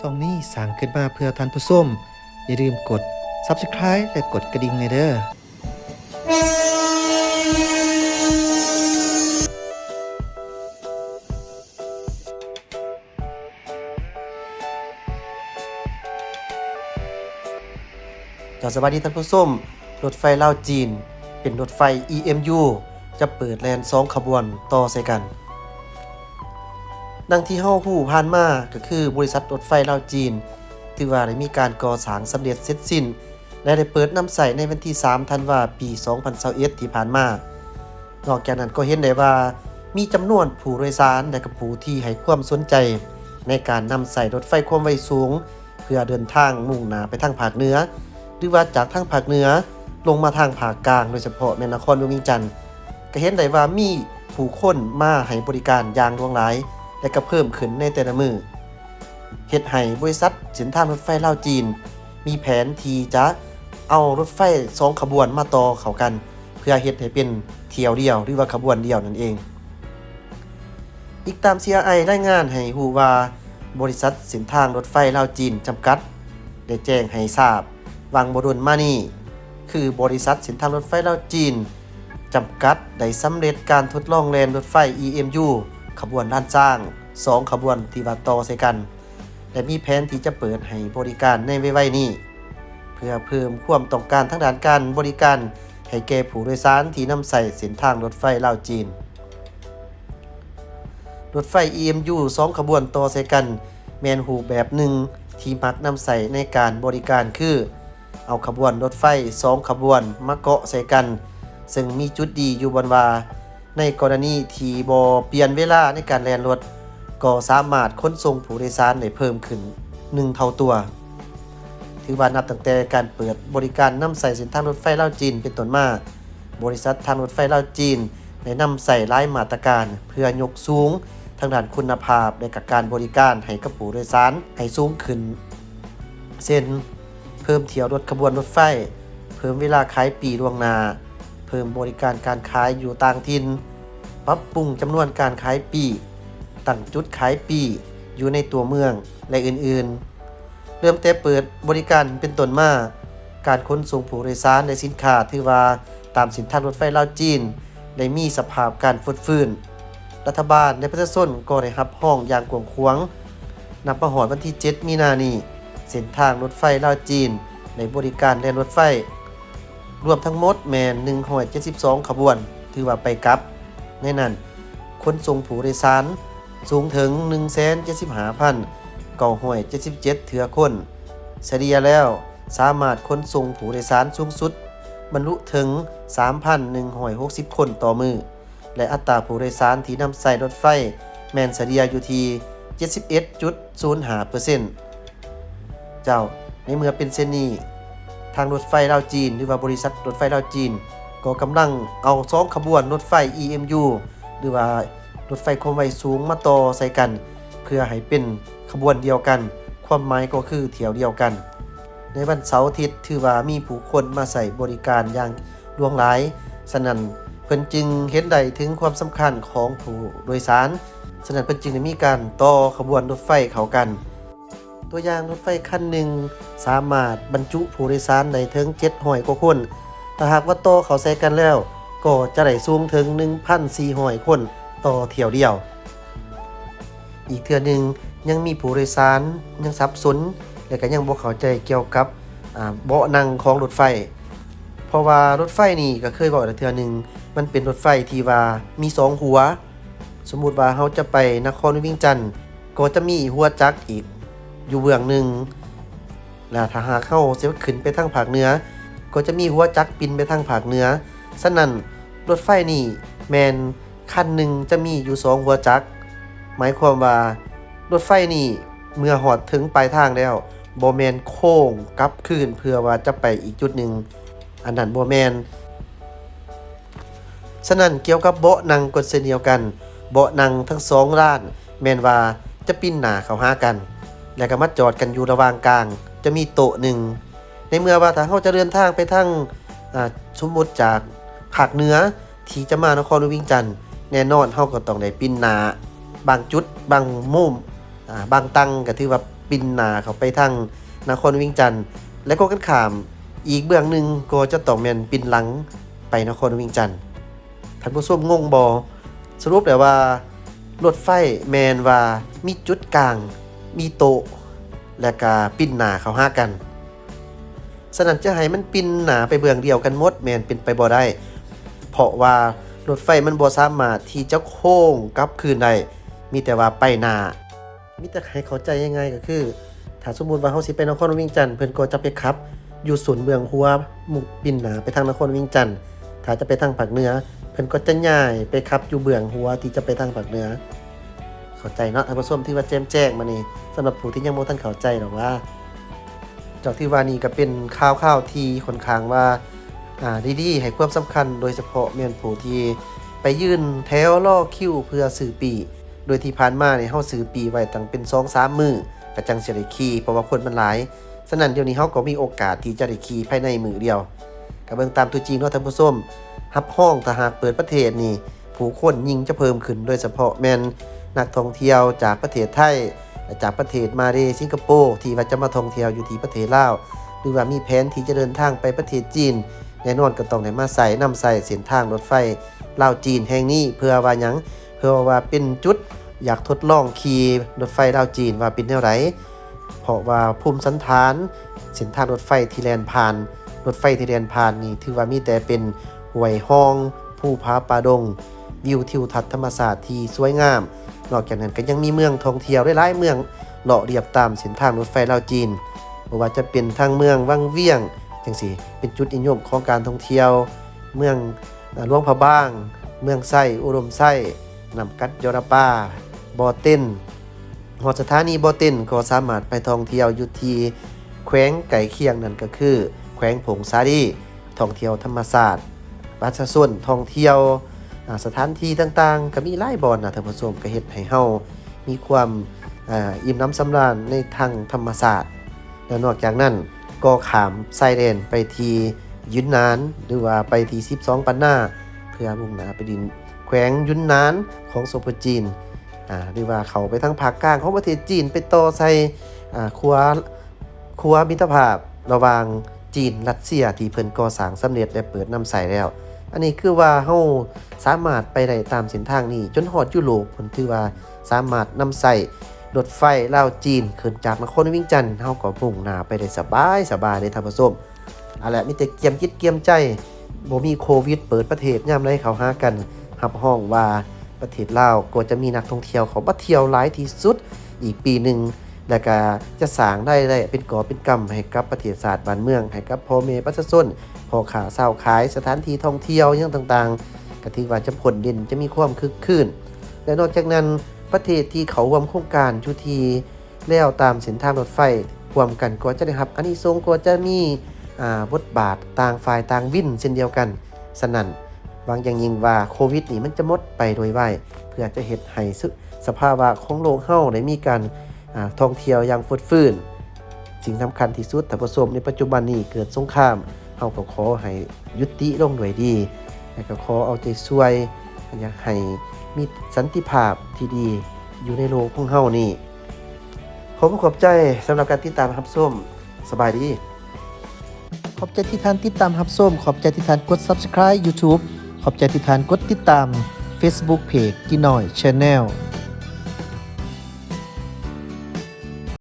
ซองนี้สร้างขึ้นมาเพื่อท่านผู้ชมอย่าลืมกด Subscribe และกดกระดิ่งในเด้อจอสวัสดีท่านผู้ชมรถไฟลาวจีน เป็นรถไฟ EMU จะเปิดแลนสองขบวนต่อใส่กัน ดังที่เฮาฮู้ผ่านมาก็คือบริษัทรถไฟลาวจีน ที่ว่าได้มีการก่อสร้างสำเร็จเสร็จสิ้น และได้เปิดนำใส่ในวันที่ 3 ธันวาปี 2021ที่ผ่านมา นอกจากนั้นก็เห็นได้ว่ามีจำนวนผู้โดยสารและกับผู้ที่ให้ความสนใจ ในการนำใส่รถไฟความไวสูง เพื่อเดินทางมุ่งหน้าไปทางภาคเหนือ หรือว่าจากทางภาคเหนือลงมาทางภาคกลาง โดยเฉพาะแม่นครหลวงเวียงจันทน์ก็เห็นได้ว่ามีผู้คนมาให้บริการอย่างหลวงหลาย และก็เพิ่มขึ้นในแต่ละมือเฮ็ดให้บริษัทสินทางรถไฟลาวจีน มีแผนที่จะเอารถไฟสองขบวนมาต่อเข้ากัน เพื่อเฮ็ดให้เป็นเที่ยวเดียวหรือว่าขบวนเดียวนั่นเอง อีกตาม CRI รายงานให้ฮู้ว่าบริษัทสินทางรถไฟลาวจีนจำกัด ได้แจ้งให้ทราบวังบดลมานี่ คือบริษัทสินทางรถไฟลาวจีนจำกัดได้สำเร็จการทดลองแลนรถไฟ EMU ขบวนด้านจ้าง 2 ขบวนที่ว่าต่อใส่กัน และมีแผนที่จะเปิดให้บริการในไวๆนี้ เพื่อเพิ่มความต้องการทางด้านการบริการให้แก่ผู้โดยสารที่นำใส่เส้นทางรถไฟลาวจีน รถไฟ EMU 2 ขบวนต่อใส่กันแมนหูแบบหนึ่งที่มักนำใส่ในการบริการคือ เอาขบวนรถไฟ 2 ขบวนมาเกาะใส่กัน ซึ่งมีจุดดีอยู่บนว่า ในกรณีที่บอเปลี่ยนเวลาในการแลนรถ ก็สามารถขนส่งผู้โดยสารได้เพิ่มขึ้น 1 เท่าตัว ถือว่านับตั้งแต่การเปิดบริการนำใส่เส้นทางรถไฟเลาจีนเป็นต้นมา บริษัททางรถไฟเลาจีนได้นำใส่หลายมาตรการ เพื่อยกสูงทางด้านคุณภาพในกับการบริการให้กับผู้โดยสารให้สูงขึ้น เช่น เพิ่มเที่ยวรถขบวนรถไฟ เพิ่มเวลาขายปีล่วงหน้า เพิ่มบริการการขายอยู่ต่างถิ่น ปรับปรุงจำนวนการขายปีตั้งจุดขายปีอยู่ในตัวเมืองและอื่นๆ เริ่มแต่เปิดบริการเป็นต้นมา การขนส่งผู้โดยสารในสินค้าถือว่าตามสินทางรถไฟลาวจีน ได้มีสภาพการฟุดฟื้น รัฐบาลในประชาชนก็ได้รับห้องอย่างกวงขวงนับประหอดวันที่ 7 มีนานี้เส้นทางรถไฟลาวจีน ในบริการแล่นรถไฟ รวมทั้งหมดแมน172 ขบวน ถือว่าไปกับ ในนั้นขนส่งผู้โดยสารสูงถึง 175,977 เถือคน เฉลี่ยแล้วสามารถขนส่งผู้โดยสารสูงสุด บรรลุถึง 3,160 คนต่อมือ และอัตราผู้โดยสารที่นำใส่รถไฟ แมนเฉลี่ยอยู่ที่ 71.05%เจ้าในเมื่อเป็นเช่นนี้ทางรถไฟลาวจีน หรือว่าบริษัทรถไฟลาวจีน ก็กำลังเอาสองขบวนรถไฟ EMU หรือว่ารถไฟความไวสูงมาต่อใส่กัน เพื่อให้เป็นขบวนเดียวกัน ความหมายก็คือเที่ยวเดียวกัน ในวันเสาร์อาทิตย์ถือว่ามีผู้คนมาใส่บริการอย่างหลวงหลายฉะนั้นเพิ่นจึงเห็นได้ถึงความสำคัญของผู้โดยสารฉะนั้นเพิ่นจึงได้มีการต่อขบวนรถไฟเข้ากัน ตัวอย่างรถไฟคันหนึ่งสามารถบรรจุผู้โดยสารได้ถึง700กว่าคน ถ้าหากว่าโตเขาใส่กันแล้ว ก็จะได้สูงถึง 1,400 คนต่อเที่ยวเดียว อีกเทื่อหนึ่งยังมีผู้โดยสารยังสับสนและก็ยังบ่เข้าใจเกี่ยวกับเบาะนั่งของรถไฟ เพราะว่ารถไฟนี่ก็เคยบอกแล้วเทื่อหนึ่งมันเป็นรถไฟที่ว่ามีสองหัว สมมุติว่าเราจะไปนครวิ่งจันทน์ก็จะมีหัวจักรอีกอยู่เบื้องหนึ่งแล้วถ้าหากเข้าเสียขึ้นไปทางภาคเหนือ ก็จะมีหัวจักรปินไปทางภาคเหนือฉะนั้นรถไฟนี่แมนคันหนึ่งจะมีอยู่สองหัวจัก หมายความว่ารถไฟนี่เมื่อหอดถึงปลายทางแล้วโบแมนโค้งกลับคืนเพื่อว่าจะไปอีกจุดหนึ่งอันนั้นโบแมนฉะนั้นเกี่ยวกับเบาะนั่งกดเส้นเดียวกัน เบาะนั่งทั้งสองด้าน แมนว่าจะปิ้นหนาเขาหากัน แล้วก็มาจอดกันอยู่ระหว่างกลาง จะมีโต๊ะหนึ่ง ในเมื่อว่าถ้าเขาจะเดินทางไปทางสมมุติจากภาคเหนือที่จะมานครวิ่งจันทน์แน่นอนเขาก็ต้องได้ปินนา บางจุด บางมุมบางตังก็ถือว่าปินนาเขาไปทางนครวิงจันทน์และก็กันขามอีกเบื้องหนึ่งก็จะต้องแมนปินหลังไปนครวิงจันทน์ท่านผู้ชมงงบ่สรุปแล้วว่ารถไฟแมนว่ามีจุดกลาง มีโตและก็ปินหนาเขาห้ากัน สนั่นจะให้มันปินหนาไปเบื้องเดียวกันหมดแมนเป็นไปบ่ได้ เพราะว่ารถไฟมันบ่สามารถที่จะโค้งกลับคืนได้มีแต่ว่าไปหน้ามีแต่ให้เข้าใจยังไงก็คือ ถ้าสมมติว่าเฮาสิไปนครวียงจันทน์เพิ่นก็จะไปขับ อยู่ศูนย์เมืองหัวมุกบินหนาไปทางนครวียงจันทน์ถ้าจะไปทางภาคเหนือเพิ่นก็จะย้ายไปขับอยู่เบื้องหัวที่จะไปทางภาคเหนือเข้าใจเนาะท่านผู้ชมที่ว่าแจ้มแจ้งมานี่สำหรับผู้ที่ยังบ่ทันเข้าใจหรอกว่า จากที่ว่านี่ก็เป็นข่าวข่าวที่ค่อนข้างว่าอ่าดีๆให้ความสำคัญโดยเฉพาะแม่นผู้ที่ไปยื่นแถวรอคิวเพื่อซื้อปี โดยที่ผ่านมาเนี่ยเฮาซื้อปีไว้ตั้งเป็น2-3มื้อกระจังสิได้ขี่เพราะว่าคนมันหลายฉะนั้นเดี๋ยวนี้เฮาก็มีโอกาสที่จะได้ขี่ภายในมือเดียวก็เบิ่งตามตัวจริงเนาะท่านผู้ชมรับห้องถ้าหากเปิดประเทศนี่ผู้คนยิ่งจะเพิ่มขึ้นโดยเฉพาะแม่นนักท่องเที่ยวจากประเทศไทย และจากประเทศมาเลสิงคโปร์ที่ว่าจะมาท่องเที่ยวอยู่ที่ประเทศลาวหรือว่ามีแผนที่จะเดินทางไปประเทศจีน แน่นอนก็ต้องได้มาใส่นำใส่เส้นทางรถไฟลาวจีนแห่งนี้เพื่อว่าหยังเพื่อว่าเป็นจุดอยากทดลองขี่รถไฟลาวจีนว่าเป็นแนวไหนเพราะว่าภูมิสันฐานเส้นทางรถไฟที่แลนผ่าน รถไฟที่แลนผ่านนี่ถือว่ามีแต่เป็นห้วยห้องภูผาป่าดง วิวทิวทัศน์ธรรมศาสตร์ที่สวยงาม นอกจากนั้นก็ยังมีเมืองท่องเที่ยวหลายๆเมืองเลาะเรียบตามเส้นทางรถไฟลาวจีนบ่ว่าจะเป็นทางเมืองวังเวียงจังสี่เป็นจุดนิยมของการท่องเที่ยว เมืองหลวงพะบ้าง เมืองไส้อุดมไส้นำกัดยอราป้าบอเต้นหอสถานีบอเต้นก็สามารถไปท่องเที่ยวอยู่ที่แขวงไก่เคียงนั่นก็คือ แขวงผงซาดีท่องเที่ยวธรรมศาสตร์ประชาชนท่องเที่ยว สถานที่ต่างๆ ก็มีหลายบอนนะท่านผู้ชมก็เฮ็ดให้เฮามีความอ,อิ่มน้ำสำราญในทางธรรมศาสตร์ และนอกจากนั้นก็ขามไซเรนไปทียุนนาน หรือว่าไปที่12 ปันหน้า เพื่อมุ่งหน้าไปดินแขวงยุนนานของโซโปจีนอ่าหรือว่าเขาไปทางภาคกลางของประเทศจีนไปต่อใส่อ่าครัวครัวมิตรภาพระหว่างจีนรัสเซียที่เพิ่นก่อสร้างสำเร็จและเปิดนำใส่แล้ว อันนี้คือว่าเฮาสามารถไปได้ตามเส้นทางนี้ จนฮอดยุโรปผลถือว่าสามารถนำใส่รถไฟลาวจีนขึ้นจากนครวิ่งจันทน์เฮาก็มุ่งหน้าไปได้สบายสบายเลยท่านผู้ชมเอาละมีแต่เกียมคิดเกียมใจบ่มีโควิด เปิดประเทศยามใดเขาหากันรับห้องว่าประเทศลาวก็จะมีนักท่องเที่ยวเขามาเที่ยวหลายที่สุดอีกปีหนึ่งแล้วก็จะสร้างได้ได้เป็นก่อเป็นกำให้กับประเทศศาสตร์บ้านเมืองให้กับพ่อแม่ประชาชน พอขาเศร้าขายสถานที่ท่องเที่ยวอย่างต่างๆก็ถือว่าจะผลเด่นจะมีความคึกคืนและนอกจากนั้นประเทศที่เขารวมโครงการชุทีแล้วตามเส้นทางรถไฟรวมกันก็จะได้รับอันนี้ทรงก็จะมีอ่าบทบาทต่างฝ่ายต่างวินเช่นเดียวกัน สนั่นบางอย่างยิ่งว่าโควิดนี่มันจะหมดไปโดยไวเพื่อจะเฮ็ดให้สสภาวะของโลกเฮาได้มีการอ่าท่องเที่ยวอย่างฟดฟื้น สิ่งสำคัญที่สุดแต่ประสบในปัจจุบันนี้เกิดสงคราม เฮาก็ขอให้ยุติลงด้วยดีและก็ขอเอาใจช่วย อยากให้มีสันติภาพที่ดีอยู่ในโลกของเฮานี่ขอบคุณขอบใจสำหรับการติดตามรับส้มสบายดี ขอบใจที่ท่านติดตามรับส้ม ขอบใจที่ท่านกด subscribe YouTube ขอบใจที่ท่านกดติดตาม Facebook Page กินหน่อย Channel